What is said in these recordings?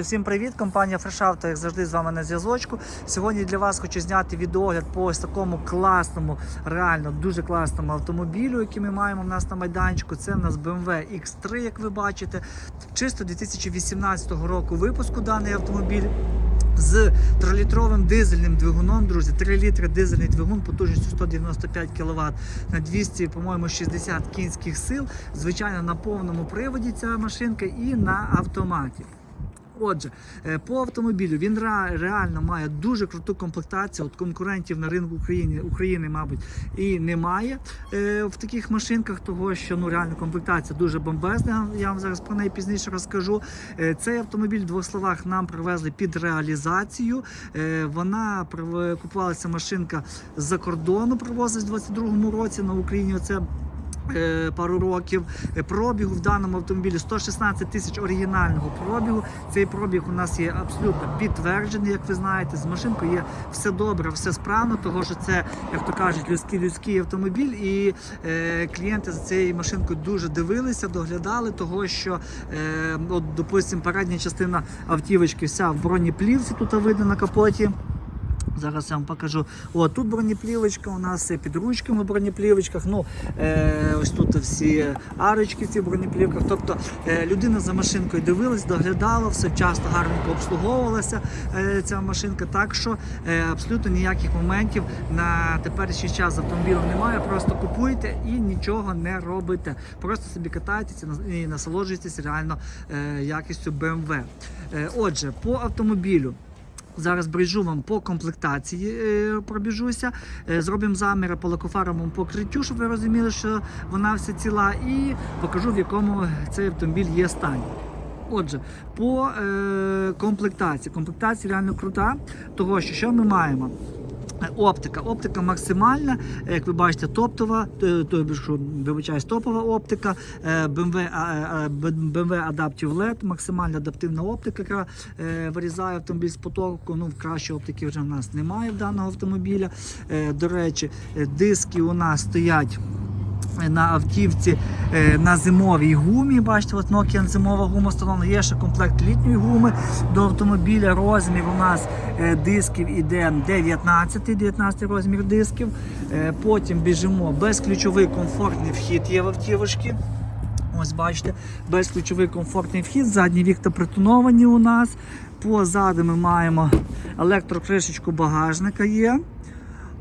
Всім привіт! Компанія Фрешавто, як завжди, з вами на зв'язочку. Сьогодні для вас хочу зняти відеогляд по ось такому класному, реально дуже класному автомобілю, який ми маємо в нас на майданчику. Це в нас BMW X3, як ви бачите. Чисто 2018 року випуску даний автомобіль. З 3-літровим дизельним двигуном, друзі, 3 літри дизельний двигун потужністю 195 кВт на 200, по-моєму, 60 кінських сил. Звичайно, на повному приводі ця машинка і на автоматі. Отже, е, по автомобілю він реально має дуже круту комплектацію. От конкурентів на ринку України, України, мабуть, і немає е, в таких машинках, того що ну реально комплектація дуже бомбезна. Я вам зараз про неї пізніше розкажу. Е, цей автомобіль в двох словах нам привезли під реалізацію. Вона купувалася машинка з-за кордону, привозилась в 22-му році на Україні. Оце пару років. Е, Пробігу в даному автомобілі 116 тисяч оригінального пробігу. Цей пробіг у нас є абсолютно підтверджений, як ви знаєте. З машинкою є все добре, все справно, того що це, як то кажуть, людський людський автомобіль. І е, клієнти за цією машинкою дуже дивилися, доглядали того, що е, от, допустимо, передня частина автівочки вся в бронеплівці тут видно на капоті. Зараз я вам покажу. О, тут бронеплівочка, у нас під ручками в бронеплівочках. Ну, е, ось тут всі арочки в цих бронеплівках. Тобто е, людина за машинкою дивилась, доглядала, все часто гарненько обслуговувалася е, ця машинка. Так що е, абсолютно ніяких моментів на теперішній час з немає. Просто купуйте і нічого не робите. Просто собі катайтеся і насолоджуєтесь реально е, якістю BMW. Е, отже, по автомобілю. Зараз бріжу вам по комплектації, е, пробіжуся. Е, Зробимо заміри по лакофаровому покриттю, щоб ви розуміли, що вона вся ціла, і покажу, в якому цей автомобіль є стані. Отже, по е, комплектації. Комплектація реально крута, того що що ми маємо? Е, Оптика. Оптика максимальна, е, як ви бачите, топтова, е, вибачаюсь, топова оптика, BMW, BMW Adaptive LED, максимально адаптивна оптика, яка вирізає автомобіль з потоку. Ну, кращої оптики вже в нас немає в даного автомобіля. До речі, диски у нас стоять. На автівці е, на зимовій гумі. Бачите, от Nokian зимова гума встановлена. Є ще комплект літньої гуми до автомобіля. Розмір у нас е, дисків іде 19, 19 розмір дисків. Е, Потім біжимо безключовий комфортний вхід є в автівочки. Ось бачите, безключовий комфортний вхід, задні вікна притоновані у нас. Позаду ми маємо електрокришечку багажника є.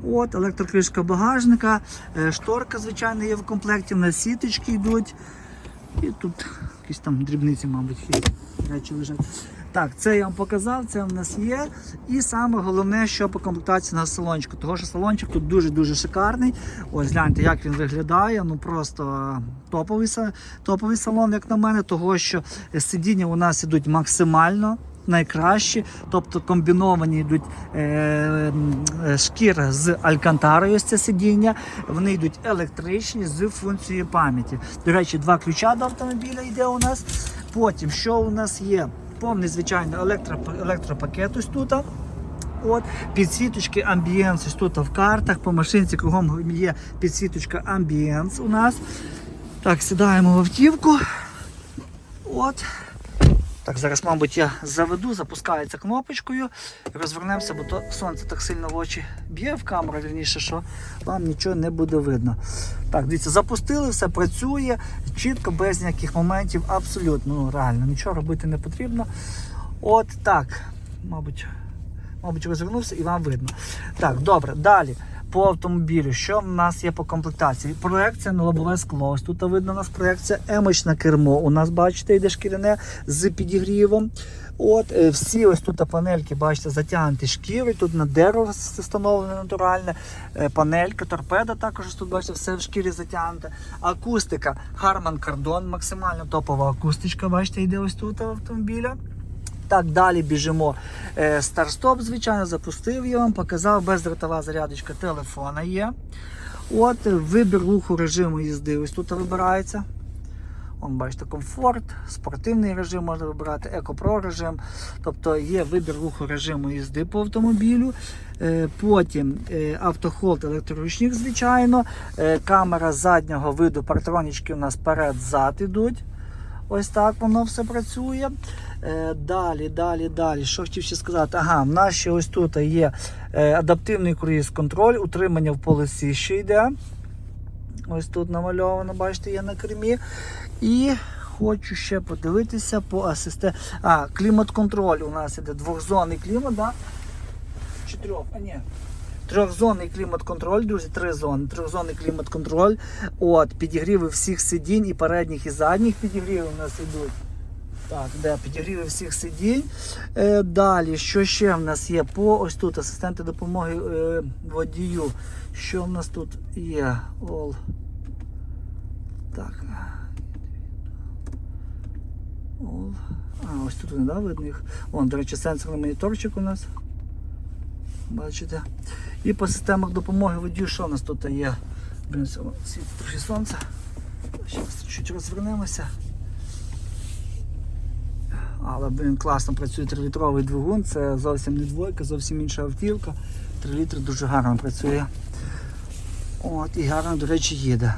От, електрокришка багажника, е, шторка, звичайно, є в комплекті, на сіточки йдуть. І тут якісь там дрібниці, мабуть, речі лежать. Так, це я вам показав, це в нас є. І саме головне, що по комплектації на салончику. Того що салончик тут дуже-дуже шикарний. Ось гляньте, як він виглядає. Ну просто топовий, топовий салон, як на мене, того що сидіння у нас ідуть максимально найкращі, тобто комбіновані йдуть е, е, шкіра з алькантарою, ось це сидіння. Вони йдуть електричні з функцією пам'яті. До речі, два ключа до автомобіля йде у нас. Потім, що у нас є? Повний, звичайно, електро, електропакет ось тут. От, підсвіточки амбієнс ось тут в картах, по машинці кругом є підсвіточка амбієнс у нас. Так, сідаємо в автівку. От. Так, зараз, мабуть, я заведу, запускається кнопочкою, розвернемося, бо то сонце так сильно в очі б'є в камеру, вірніше, що вам нічого не буде видно. Так, дивіться, запустили, все працює чітко, без ніяких моментів, абсолютно, ну реально, нічого робити не потрібно. От так, мабуть, мабуть, розвернувся і вам видно. Так, добре, далі. По автомобілю, що в нас є по комплектації? Проекція на лобове скло. Ось тут видно у нас проекція емочне кермо. У нас, бачите, йде шкіряне з підігрівом. От, е, всі ось тут панельки, бачите, затягнуті шкірою. Тут на дерево встановлене натуральне. Е, Панелька, торпеда також тут, бачите, все в шкірі затягнуте. Акустика Harman Kardon, максимально топова акустичка, бачите, йде ось тут автомобіля. Так, далі біжимо. Е, Старт-стоп, звичайно, запустив я вам, показав, бездротова зарядочка телефона є. От, вибір руху режиму їзди. Ось тут вибирається. Вон, бачите, комфорт, спортивний режим можна вибирати, еко-про режим. Тобто є вибір руху режиму їзди по автомобілю. Е, Потім е, автохолд, електроручник, звичайно. Камера заднього виду, партронічки у нас перед-зад ідуть. Ось так воно все працює. Е, Далі, далі, далі. Що хотів ще сказати? Ага, в нас ще ось тут є е, адаптивний круїз контроль, утримання в полосі ще йде. Ось тут намальовано, бачите, є на кермі. І хочу ще подивитися по асисте. А, клімат-контроль у нас іде двохзонний клімат, да? Чи трьох? А ні. Трьохзонний клімат-контроль, друзі, три зони. Трьохзонний клімат-контроль. От, підігріви всіх сидінь і передніх, і задніх підігріви у нас йдуть. Так, де підігріви всіх сидінь. Е, далі, що ще в нас є? По ось тут асистенти допомоги е, водію. Що в нас тут є? All. Так. All. А, ось тут не да, видно їх. Вон, до речі, сенсорний моніторчик у нас. Бачите? І по системах допомоги водію, що у нас тут є? Блін, світить трохи сонце. Зараз чуть розвернемося. Але блін, класно працює 3-літровий двигун, це зовсім не двойка, зовсім інша автівка. 3 літри дуже гарно працює. От, і гарно, до речі, їде.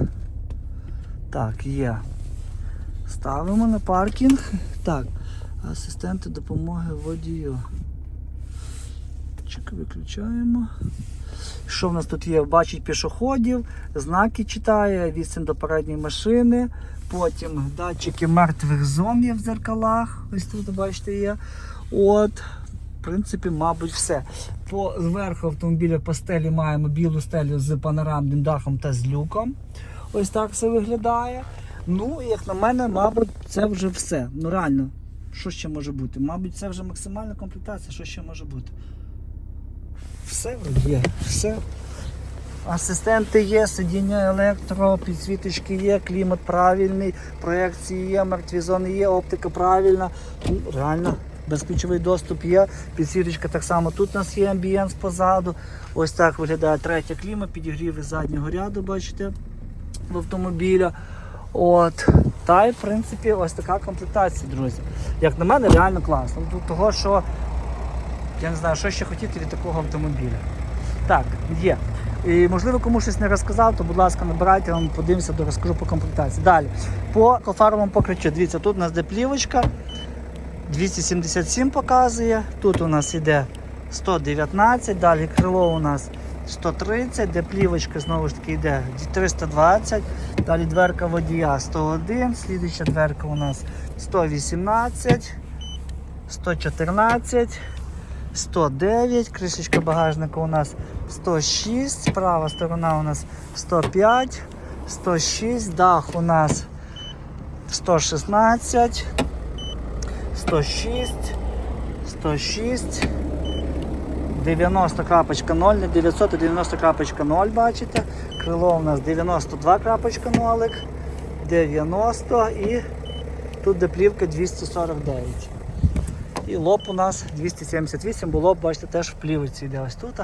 Так, є. Ставимо на паркінг. Так, асистенти допомоги водію. Чек виключаємо. Що в нас тут є? Бачить пішоходів, знаки читає, відстань до передньої машини. Потім датчики мертвих зон є в зеркалах. Ось тут, бачите, є. От, в принципі, мабуть, все. По зверху автомобіля по стелі маємо білу стелю з панорамним дахом та з люком. Ось так все виглядає. Ну, і як на мене, мабуть, це вже все. Ну реально, що ще може бути? Мабуть, це вже максимальна комплектація, що ще може бути. Все є, все. Асистенти є, сидіння електро, підсвіточки є, клімат правильний, проекції є, мертві зони є, оптика правильна. Реально, безключовий доступ є. Підсвіточка так само. Тут у нас є амбієнс позаду. Ось так виглядає третя кліма, підігріви заднього ряду, бачите, в автомобіля. От. Та й в принципі ось така комплектація, друзі. Як на мене, реально класно. Того, що я не знаю, що ще хотіти від такого автомобіля. Так, є. І можливо, кому щось не розказав, то будь ласка, набирайте, я вам подивимося, то розкажу по комплектації. Далі. По кофаровому покриттю. Дивіться, тут у нас де плівочка. 277 показує. Тут у нас іде 119, далі крило у нас 130, де плівочка знову ж таки йде 320, далі дверка водія 101, слідуюча дверка у нас 118, 114. 109, кришечка багажника у нас 106, права сторона у нас 105, 106, дах у нас 116, 106, 106, 90 крапочка 0, не 900, 90 крапочка 0, бачите. Крило у нас 92 крапочка 0, 90 і тут де плівка 249. І лоб у нас 278, бо лоб, бачите, теж в плівочці йде ось тут.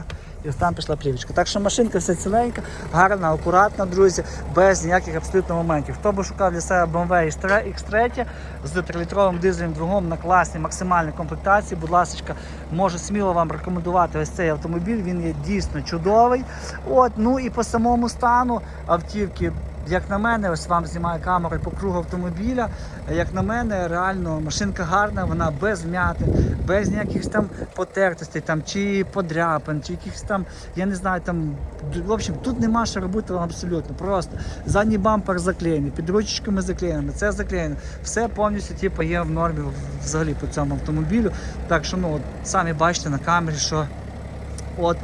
І ось там пішла плівочка. Так що машинка все ціленька, гарна, акуратна, друзі, без ніяких абсолютно моментів. Хто би шукав для себе BMW X3 з 3-літровим дизельним двигуном на класній максимальній комплектації, будь ласка, можу сміло вам рекомендувати ось цей автомобіль. Він є дійсно чудовий. От, ну і по самому стану автівки. Як на мене, ось вам знімаю камерою по кругу автомобіля. Як на мене, реально машинка гарна, вона без м'яти, без ніяких там потертостей, там, чи подряпин, чи якихось там, я не знаю, там. В общем, тут нема що робити вам абсолютно. Просто задній бампер заклеєний, під ручечками заклеєно, це заклеєно. Все повністю типу, є в нормі взагалі по цьому автомобілю. Так що ну, от, самі бачите на камері, що от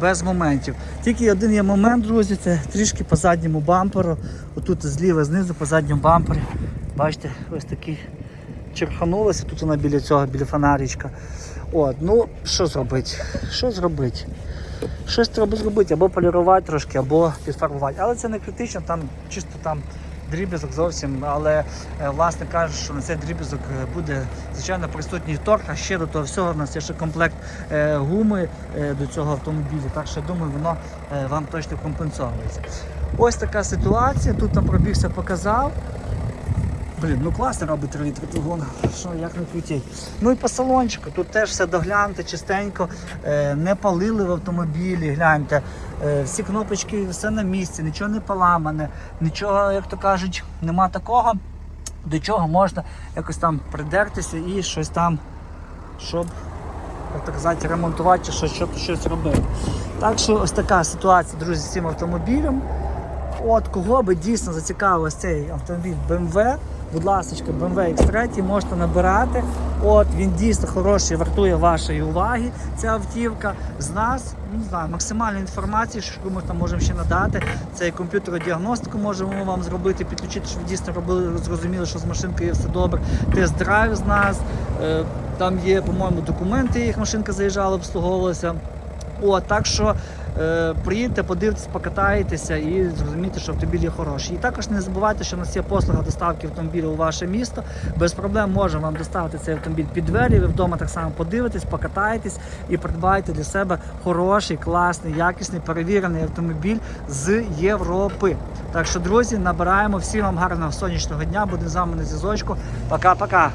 без моментів. Тільки один є момент, друзі, це трішки по задньому бамперу. Отут зліва, знизу по задньому бампері. Бачите, ось такий черханулося, тут вона біля цього, біля фонарічка. От, ну що зробити? Що зробити? Щось треба зробити, або полірувати трошки, або підфарбувати. Але це не критично, там чисто там дріб'язок зовсім. Але е, власне кажуть, що на цей дріб'язок е, буде звичайно присутній торг, а ще до того всього в нас є ще комплект е, гуми до цього автомобіля. Так що думаю, воно вам точно компенсовується. Ось така ситуація. Тут там пробігся, показав. Блін, ну класно робить 3 літри двигун, що як не крутіть. Ну і по салончику, тут теж все догляньте, чистенько, е, не палили в автомобілі, гляньте. Е, всі кнопочки, все на місці, нічого не поламане, нічого, як то кажуть, нема такого. до чого можна якось там придертися і щось там, щоб як так казати, ремонтувати чи щось, щоб щось робити. Так що ось така ситуація, друзі, з цим автомобілем. От кого би дійсно зацікавив цей автомобіль BMW, будь ласка, BMW X3 можете набирати. От він дійсно хороший, вартує вашої уваги. Ця автівка з нас, ну, не знаю, максимальної інформації, що ми там можемо ще надати. Це і комп'ютерну діагностику можемо вам зробити, підключити, щоб ви дійсно робили, зрозуміли, що з машинкою все добре. Тест-драйв з нас. Е, Там є, по-моєму, документи, як машинка заїжджала, обслуговувалася. О, так що приїдьте, подивитесь, покатаєтеся і зрозумієте, що автомобіль є хороший. І також не забувайте, що у нас є послуга доставки автомобіля у ваше місто. Без проблем можемо вам доставити цей автомобіль під двері. Ви вдома так само подивитесь, покатаєтесь і придбаєте для себе хороший, класний, якісний, перевірений автомобіль з Європи. Так що, друзі, набираємо всім вам гарного сонячного дня. Будемо з вами на зв'язочку. Пока-пока.